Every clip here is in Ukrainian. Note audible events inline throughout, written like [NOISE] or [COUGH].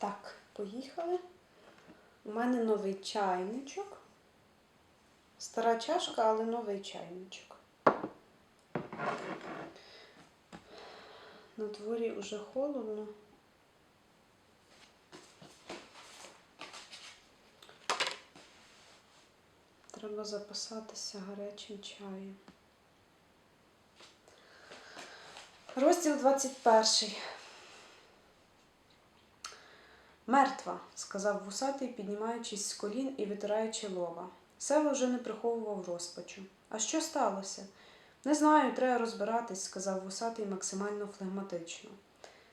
Так, поїхали. У мене новий чайничок. Стара чашка, але новий чайничок. На дворі вже холодно. Треба запасатися гарячим чаєм. Розділ 21. Мертва, сказав вусатий, піднімаючись з колін і витираючи лоба. Сева вже не приховував розпачу. А що сталося? Не знаю, треба розбиратись, сказав вусатий максимально флегматично.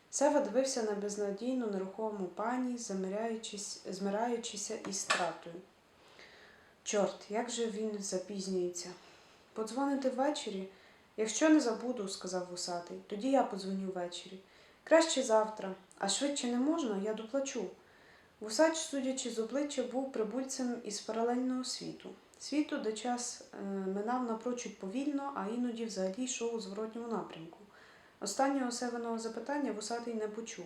Сева дивився на безнадійну нерухому пані, змираючися із стратою. Чорт, як же він запізнюється. Подзвонити ввечері? Якщо не забуду, сказав вусатий, тоді я подзвоню ввечері. Краще завтра, а швидше не можна, я доплачу. Вусач, судячи з обличчя, був прибульцем із паралельного світу. Світу, де час е, минав напрочуд повільно, а іноді взагалі йшов у зворотньому напрямку. Останнього севиного запитання вусатий не почув.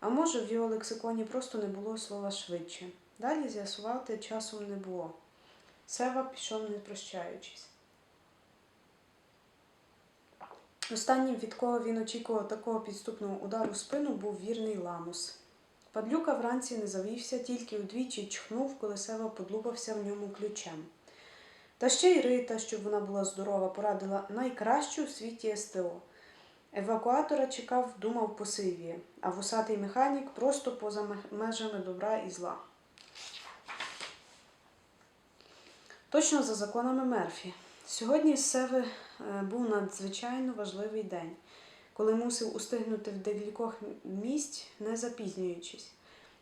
А може, в його лексиконі просто не було слова швидше. Далі з'ясувати часом не було. Сева пішов, не прощаючись. Останнім, від кого він очікував такого підступного удару в спину, був вірний ламус. Падлюка вранці не завівся, тільки удвічі чхнув, коли Сева подлупався в ньому ключем. Та ще й Рита, щоб вона була здорова, порадила найкращу у світі СТО. Евакуатора чекав, думав посивіє, а вусатий механік просто поза межами добра і зла. Точно за законами Мерфі. Сьогодні з Севи е, був надзвичайно важливий день, коли мусив устигнути в декількох місць, не запізнюючись.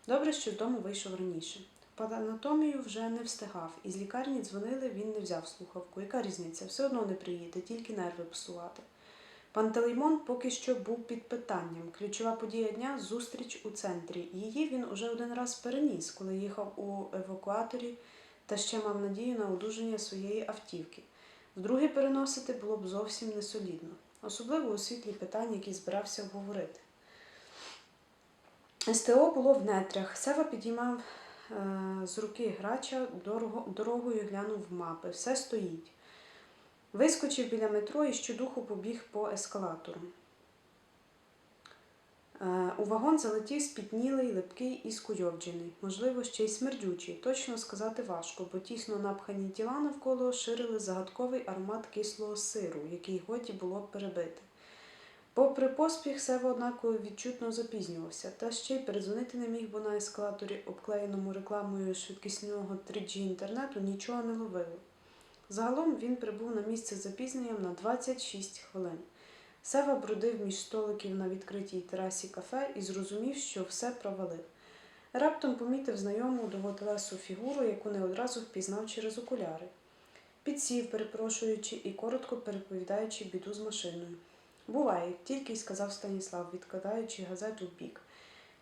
Добре, що з дому вийшов раніше. Патанатомію вже не встигав, із лікарні дзвонили, він не взяв слухавку. Яка різниця? Все одно не приїде, тільки нерви псувати. Пантелеймон поки що був під питанням. Ключова подія дня зустріч у центрі. Її він уже один раз переніс, коли їхав у евакуаторі та ще мав надію на одужання своєї автівки. Вдруге переносити було б зовсім не солідно, особливо у світлі питань, які збирався обговорити. СТО було в нетрях. Сева підіймав е, з руки грача, дорого, дорогою глянув мапи. Все стоїть. Вискочив біля метро і щодуху побіг по ескалатору. Е, У вагон залетів спітнілий, липкий і скуйовджений, можливо, ще й смердючий. Точно сказати важко, бо тісно напхані тіла навколо ширили загадковий аромат кислого сиру, який годі було перебити. Попри поспіх, Сева однаково відчутно запізнювався, та ще й передзвонити не міг, бо на ескалаторі, обклеєному рекламою швидкісного 3G інтернету, нічого не ловило. Загалом він прибув на місце з запізненням на 26 хвилин. Сева бродив між столиків на відкритій терасі кафе і зрозумів, що все провалив. Раптом помітив знайому довготелесу фігуру, яку не одразу впізнав через окуляри. Підсів, перепрошуючи і коротко переповідаючи біду з машиною. Буває, тільки й сказав Станіслав, відкладаючи газету в бік.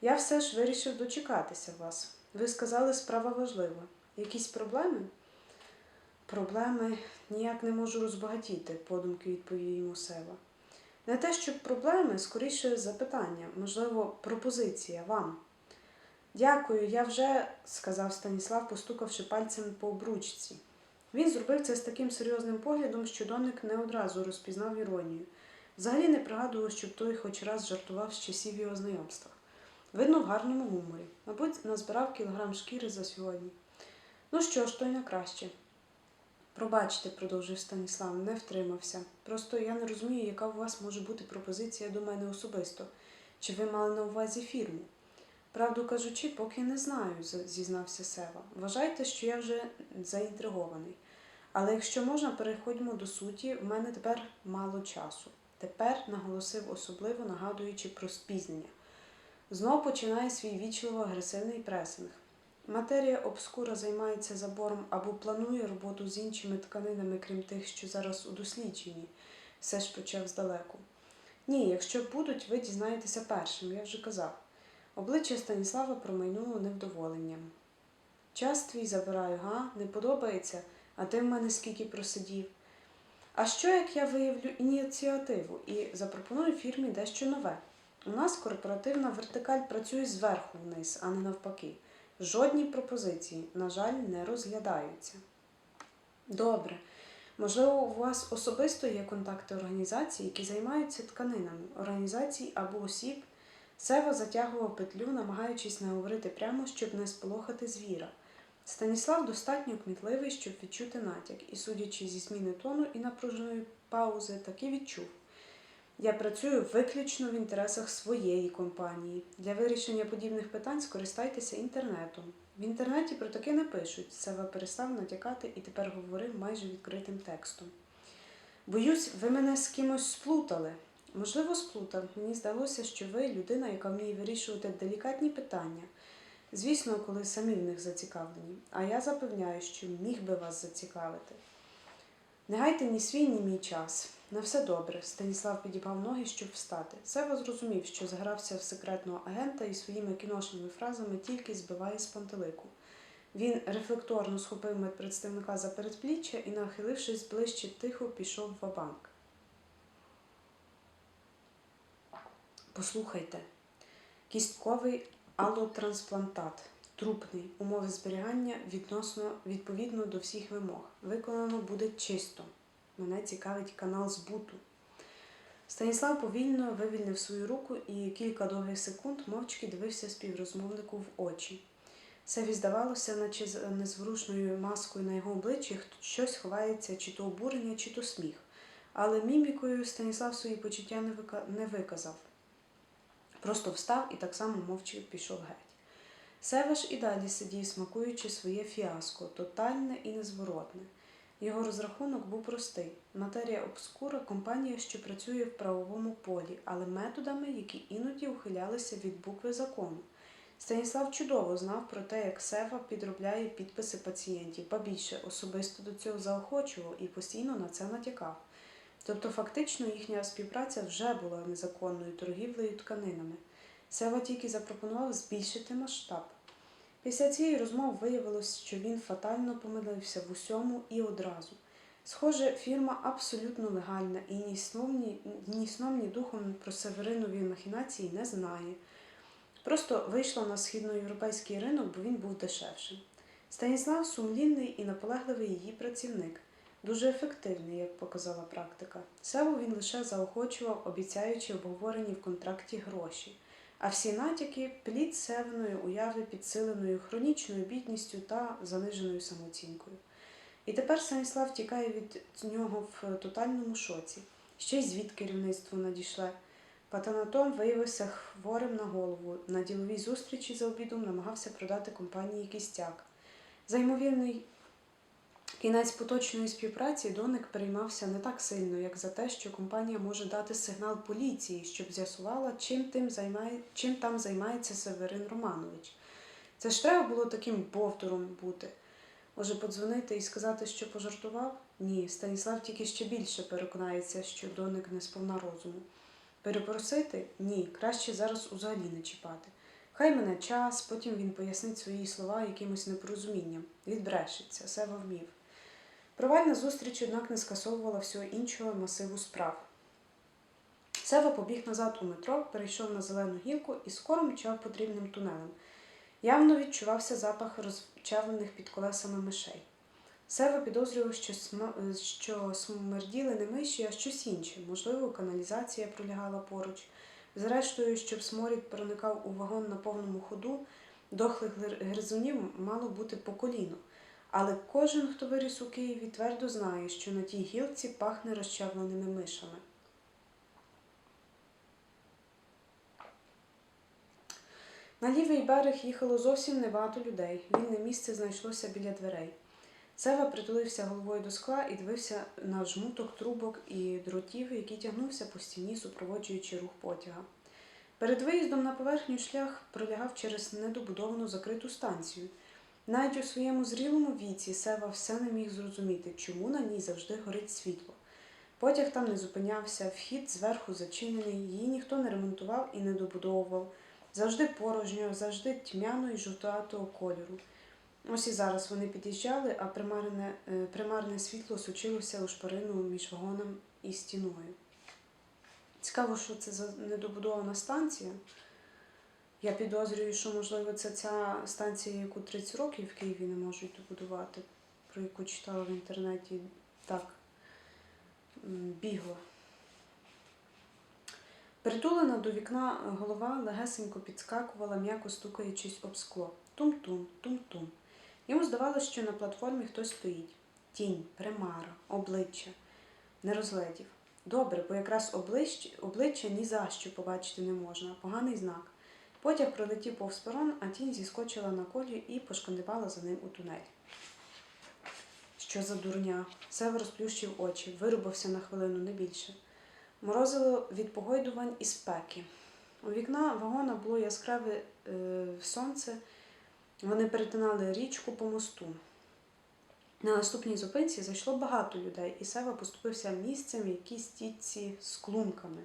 Я все ж вирішив дочекатися вас. Ви сказали, справа важлива. Якісь проблеми? Проблеми ніяк не можу розбагатіти, подумки відповів йому Сева. Не те, щоб проблеми, скоріше запитання, можливо, пропозиція вам. Дякую, я вже, сказав Станіслав, постукавши пальцем по обручці. Він зробив це з таким серйозним поглядом, що Доник не одразу розпізнав іронію. Взагалі не пригадував, щоб той хоч раз жартував з часів його знайомства. Видно, в гарному гуморі. Мабуть, назбирав кілограм шкіри за сьогодні. Ну що ж, то й на краще. Пробачте, продовжив Станіслав, не втримався. Просто я не розумію, яка у вас може бути пропозиція до мене особисто. Чи ви мали на увазі фірму? Правду кажучи, поки не знаю, зізнався Сева. Вважайте, що я вже заінтригований. Але якщо можна, переходьмо до суті, в мене тепер мало часу. Тепер наголосив особливо, нагадуючи про спізнення. Знов починає свій вічливо агресивний пресинг. Матерія обскура займається забором або планує роботу з іншими тканинами, крім тих, що зараз у дослідженні, все ж почав здалеку. Ні, якщо будуть, ви дізнаєтеся першим, я вже казав. Обличчя Станіслава промайнуло невдоволенням. Час твій забираю, га? Не подобається, а ти в мене скільки просидів. А що, як я виявлю ініціативу і запропоную фірмі дещо нове? У нас корпоративна вертикаль працює зверху вниз, а не навпаки. Жодні пропозиції, на жаль, не розглядаються. Добре. Можливо, у вас особисто є контакти організацій, які займаються тканинами, організацій або осіб. Сева затягував петлю, намагаючись не говорити прямо, щоб не сполохати звіра. Станіслав достатньо кмітливий, щоб відчути натяк, і, судячи зі зміни тону і напруженої паузи, таки відчув. Я працюю виключно в інтересах своєї компанії. Для вирішення подібних питань скористайтеся інтернетом. В інтернеті про таке не пишуть. Сева перестав натякати і тепер говорив майже відкритим текстом. Боюсь, ви мене з кимось сплутали. Можливо, сплутав. Мені здалося, що ви людина, яка вміє вирішувати делікатні питання. Звісно, коли самі в них зацікавлені. А я запевняю, що міг би вас зацікавити. Не гайте ні свій, ні мій час. На все добре. Станіслав підібгав ноги, щоб встати. Сева зрозумів, що загрався в секретного агента і своїми кіношними фразами тільки збиває з пантелику. Він рефлекторно схопив медпредставника за передпліччя і, нахилившись ближче, тихо пішов в банк Послухайте, кістковий алотрансплантат, трупний, умови зберігання відносно відповідно до всіх вимог. Виконано буде чисто. Мене цікавить канал збуту. Станіслав повільно вивільнив свою руку і кілька довгих секунд мовчки дивився співрозмовнику в очі. Севі здавалося, наче з незворушною маскою на його обличчі щось ховається, чи то обурення, чи то сміх. Але мімікою Станіслав свої почуття не виказав. Просто встав і так само мовчки пішов геть. Севаш і далі сидів, смакуючи своє фіаско, тотальне і незворотне. Його розрахунок був простий: матерія обскура компанія, що працює в правовому полі, але методами, які іноді ухилялися від букви закону. Станіслав чудово знав про те, як Сева підробляє підписи пацієнтів, ба більше особисто до цього заохочував і постійно на це натякав. Тобто, фактично, їхня співпраця вже була незаконною торгівлею тканинами. Сева тільки запропонував збільшити масштаб. Після цієї розмови виявилось, що він фатально помилився в усьому і одразу. Схоже, фірма абсолютно легальна і ні сном, ні, духом про северинові махінації не знає. Просто вийшла на східноєвропейський ринок, бо він був дешевшим. Станіслав сумлінний і наполегливий її працівник, дуже ефективний, як показала практика. Севу він лише заохочував, обіцяючи обговорені в контракті гроші. А всі натяки плід севної уяви підсиленою хронічною бідністю та заниженою самооцінкою. І тепер Станіслав тікає від нього в тотальному шоці. Ще й звід керівництво надійшле. Патанатом виявився хворим на голову. На діловій зустрічі за обідом намагався продати компанії кістяк. За ймовірний кінець поточної співпраці Доник переймався не так сильно, як за те, що компанія може дати сигнал поліції, щоб з'ясувала, чим, тим займає, чим там займається Северин Романович. Це ж треба було таким бовтором бути. Може, подзвонити і сказати, що пожартував? Ні, Станіслав тільки ще більше переконається, що доник не сповна розуму. Перепросити? Ні, краще зараз взагалі не чіпати. Хай мене час, потім він пояснить свої слова якимось непорозумінням. Відбрешеться, Сева вмів. Провальна зустріч, однак, не скасовувала всього іншого масиву справ. Сева побіг назад у метро, перейшов на зелену гілку і скоро мчав потрібним тунелем. Явно відчувався запах розчавлених під колесами мишей. Сева підозрював, що, см... що смерділи не миші, а щось інше. Можливо, каналізація пролягала поруч. Зрештою, щоб сморід проникав у вагон на повному ходу, дохлих гризунів мало бути по коліно. Але кожен, хто виріс у Києві, твердо знає, що на тій гілці пахне розчавленими мишами. На лівий берег їхало зовсім небагато людей. Вільне місце знайшлося біля дверей. Сева притулився головою до скла і дивився на жмуток трубок і дротів, який тягнувся по стіні, супроводжуючи рух потяга. Перед виїздом на поверхню шлях пролягав через недобудовану закриту станцію. Навіть у своєму зрілому віці Сева все не міг зрозуміти, чому на ній завжди горить світло. Потяг там не зупинявся, вхід зверху зачинений, її ніхто не ремонтував і не добудовував. Завжди порожньо, завжди тьмяно і жовтуватого кольору. Ось і зараз вони під'їжджали, а примарне, е, примарне світло сучилося у шпарину між вагоном і стіною. Цікаво, що це за недобудована станція. Я підозрюю, що можливо це ця станція, яку 30 років в Києві не можуть добудувати, про яку читала в інтернеті так м, бігло. Притулена до вікна голова легесенько підскакувала, м'яко стукаючись об скло. Тум-тум, тум-тум. Йому здавалося, що на платформі хтось стоїть. Тінь, примара, обличчя. Не розгледів. Добре, бо якраз облич... обличчя ні за що побачити не можна. Поганий знак. Потяг пролетів повз перон, а тінь зіскочила на колію і пошкандибала за ним у тунель. Що за дурня? Сева розплющив очі, вирубався на хвилину, не більше. Морозило від погойдувань і спеки. У вікна вагона було яскраве е, сонце. Вони перетинали річку по мосту. На наступній зупинці зайшло багато людей, і Сева поступився місцем якійсь тітці з клунками.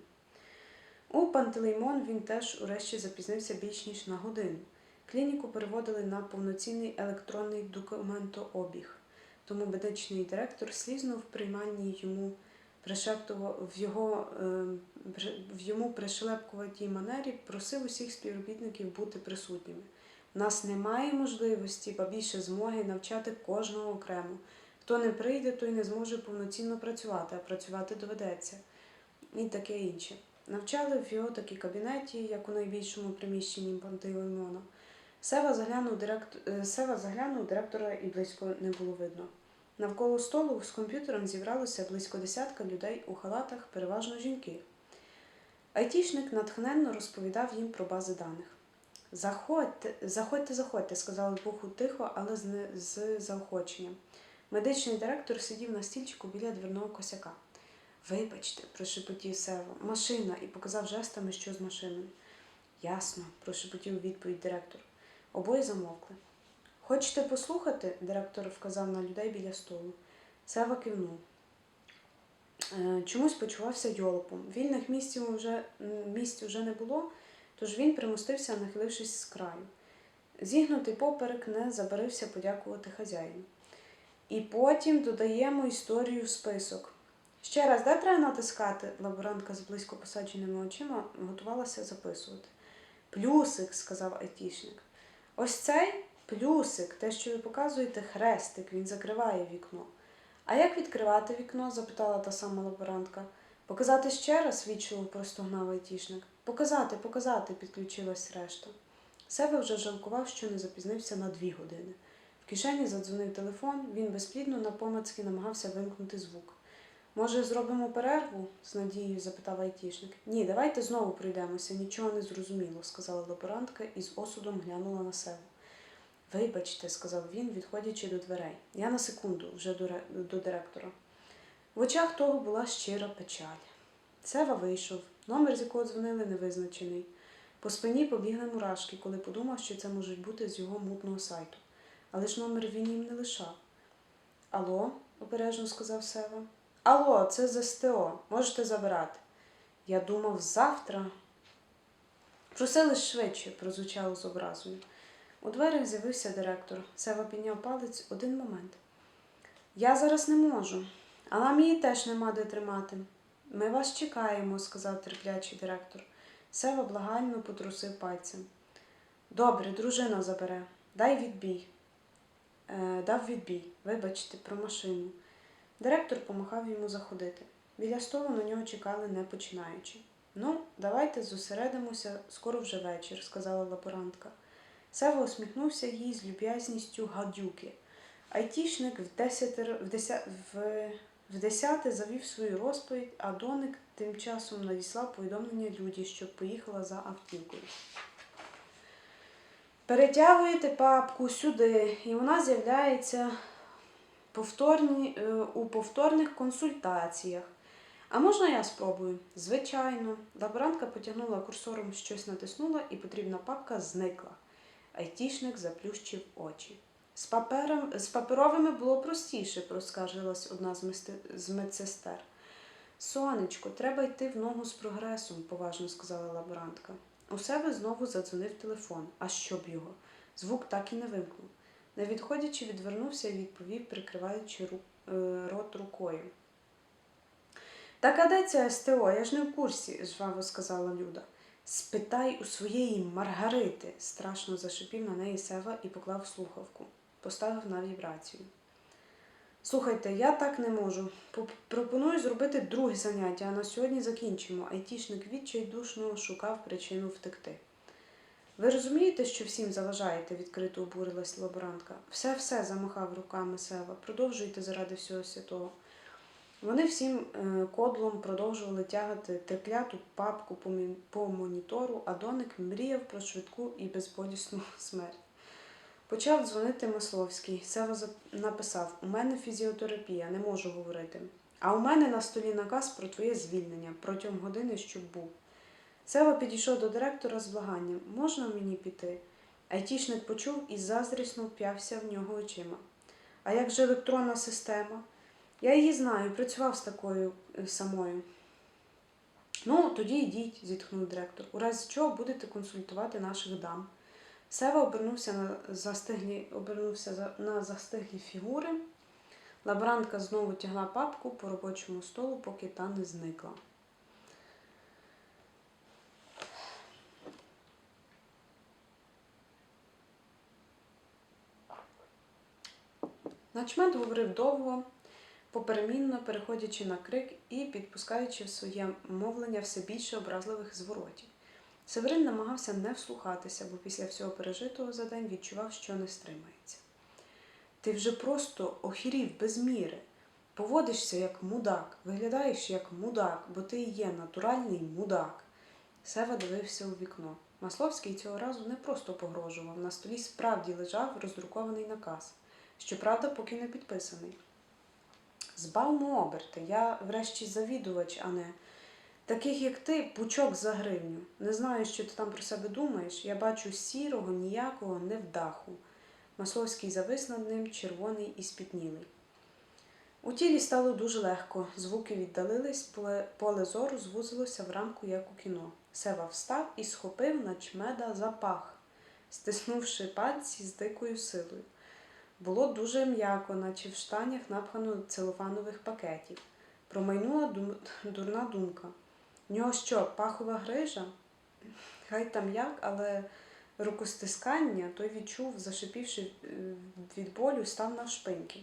У Пантелеймон він теж урешті запізнився більш ніж на годину. Клініку переводили на повноцінний електронний документообіг, тому медичний директор слізно в прийманні йому в його е, в йому пришлепкуватій манері просив усіх співробітників бути присутніми. У нас немає можливості, ба більше змоги навчати кожного окремо. Хто не прийде, той не зможе повноцінно працювати, а працювати доведеться. І таке інше. Навчали в його такій кабінеті, як у найбільшому приміщенні Пантелеймона. Сева заглянув, директ... е, Сева заглянув директора і близько не було видно. Навколо столу з комп'ютером зібралося близько десятка людей у халатах, переважно жінки. Айтішник натхненно розповідав їм про бази даних. Заходьте, заходьте, заходьте, сказали Буху тихо, але з, з заохоченням. Медичний директор сидів на стільчику біля дверного косяка. Вибачте, прошепотів Сева. Машина і показав жестами, що з машиною. Ясно, прошепотів відповідь директор. Обоє замовкли. Хочете послухати? директор вказав на людей біля столу. Сева кивнув. Е, Чомусь почувався йолопом. Вільних місців вже, місць вже не було, тож він примостився, нахилившись з краю. Зігнутий поперек не забарився подякувати хазяїну. І потім додаємо історію в список. Ще раз, де треба натискати? Лаборантка з близько посадженими очима готувалася записувати. Плюсик, сказав айтішник. Ось цей плюсик, те, що ви показуєте, хрестик, він закриває вікно. А як відкривати вікно? запитала та сама лаборантка. Показати ще раз, вічливо простогнав айтішник. Показати, показати, підключилась решта. Себе вже жалкував, що не запізнився на дві години. В кишені задзвонив телефон, він безплідно напомацьки намагався вимкнути звук. Може, зробимо перерву? з надією запитав айтішник. Ні, давайте знову пройдемося, нічого не зрозуміло, сказала лаборантка і з осудом глянула на себе. Вибачте, сказав він, відходячи до дверей. Я на секунду вже до, до директора. В очах того була щира печаль. Сева вийшов, номер, з якого дзвонили, невизначений. По спині побігли мурашки, коли подумав, що це можуть бути з його мутного сайту. Але ж номер він їм не лишав. Алло, обережно сказав Сева. Алло, це з СТО. Можете забирати. Я думав, завтра. Просили швидше, прозвучало з образою. У дверях з'явився директор. Сева підняв палець один момент. Я зараз не можу, а нам її теж нема де тримати. Ми вас чекаємо, сказав терплячий директор. Сева благально потрусив пальцем. Добре, дружина забере. Дай відбій. Е, дав відбій. Вибачте, про машину. Директор помахав йому заходити. Біля столу на нього чекали не починаючи. Ну, давайте зосередимося, скоро вже вечір, сказала лаборантка. Сева усміхнувся їй з люб'язністю гадюки. Айтішник в, десятер, в, деся, в, в десяте завів свою розповідь, а доник тим часом надіслав повідомлення Люді, щоб поїхала за автівкою. Перетягуєте папку сюди, і вона з'являється повторні, е, у повторних консультаціях. А можна я спробую? Звичайно. Лаборантка потягнула курсором, щось натиснула, і потрібна папка зникла. Айтішник заплющив очі. З, папером, з паперовими було простіше, проскаржилась одна з, мести, з медсестер. Сонечко, треба йти в ногу з прогресом, поважно сказала лаборантка. У себе знову задзвонив телефон. А що б його? Звук так і не вимкнув. Не відходячи, відвернувся і відповів, прикриваючи е, рот рукою. Так а де ця СТО? Я ж не в курсі, жваво сказала Люда. Спитай у своєї Маргарити, страшно зашипів на неї Сева і поклав слухавку. Поставив на вібрацію. Слухайте, я так не можу. Пропоную зробити друге заняття, а на сьогодні закінчимо. Айтішник відчайдушно шукав причину втекти. Ви розумієте, що всім заважаєте, відкрито обурилась лаборантка. Все, все, замахав руками Сева. Продовжуйте заради всього святого. Вони всім е, кодлом продовжували тягати трекляту папку по, монітору, а доник мріяв про швидку і безболісну [LAUGHS] смерть. Почав дзвонити Масловський. Сева написав: У мене фізіотерапія, не можу говорити. А у мене на столі наказ про твоє звільнення протягом години, щоб був. Сева підійшов до директора з благанням: можна мені піти? Айтішник почув і заздрісно вп'явся в нього очима. А як же електронна система? Я її знаю, працював з такою е, самою. Ну, тоді йдіть, зітхнув директор. У разі чого будете консультувати наших дам. Сева обернувся на застиглі, обернувся на застиглі фігури. Лаборантка знову тягла папку по робочому столу, поки та не зникла. Начмет говорив довго, поперемінно переходячи на крик і підпускаючи в своє мовлення все більше образливих зворотів. Северин намагався не вслухатися, бо після всього пережитого за день відчував, що не стримається. Ти вже просто охірів без міри. Поводишся як мудак, виглядаєш як мудак, бо ти і є натуральний мудак. Сева дивився у вікно. Масловський цього разу не просто погрожував. На столі справді лежав роздрукований наказ. Щоправда, поки не підписаний. Збавмо оберти, я врешті завідувач, а не таких, як ти, пучок за гривню. Не знаю, що ти там про себе думаєш. Я бачу сірого, ніякого невдаху. Масловський завис над ним, червоний і спітнілий. У тілі стало дуже легко, звуки віддалились, поле, зору звузилося в рамку, як у кіно. Сева встав і схопив начмеда за пах, стиснувши пальці з дикою силою. Було дуже м'яко, наче в штанях напхано целофанових пакетів. Промайнула дум... [LAUGHS] дурна думка. В нього що, пахова грижа? Хай там як, але рукостискання той відчув, зашипівши е, від болю, став навшпиньки.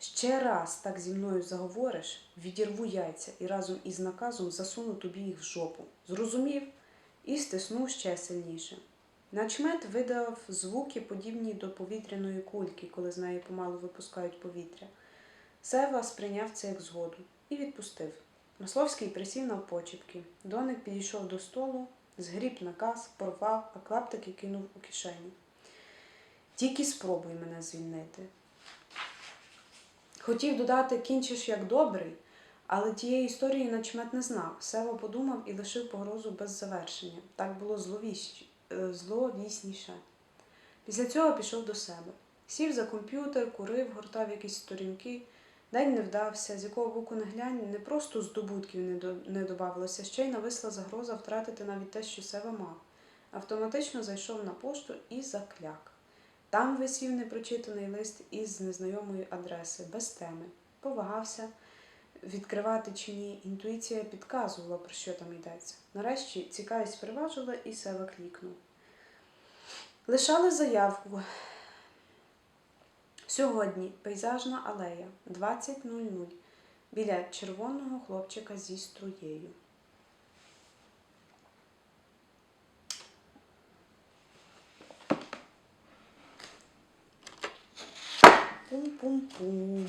Ще раз так зі мною заговориш, відірву яйця і разом із наказом засуну тобі їх в жопу. Зрозумів? І стиснув ще сильніше. Начмет видав звуки, подібні до повітряної кульки, коли з неї помалу випускають повітря. Сева сприйняв це як згоду і відпустив. Масловський присів навпочіпки. Доник підійшов до столу, згріб наказ, порвав, а клаптики кинув у кишеню. Тільки спробуй мене звільнити. Хотів додати кінчиш як добрий, але тієї історії начмет не знав. Сева подумав і лишив погрозу без завершення. Так було зловіщ... е, зловісніше. Після цього пішов до себе. Сів за комп'ютер, курив, гортав якісь сторінки. День не вдався, з якого боку не глянь, не просто здобутків не, до... не добавилося, ще й нависла загроза втратити навіть те, що Сева мав. Автоматично зайшов на пошту і закляк. Там висів непрочитаний лист із незнайомої адреси, без теми. Повагався, відкривати чи ні. Інтуїція підказувала, про що там йдеться. Нарешті цікавість переважила і Сева клікнув. Лишали заявку. Сьогодні пейзажна алея 20.00 біля червоного хлопчика зі струєю. Пум-пум-пум.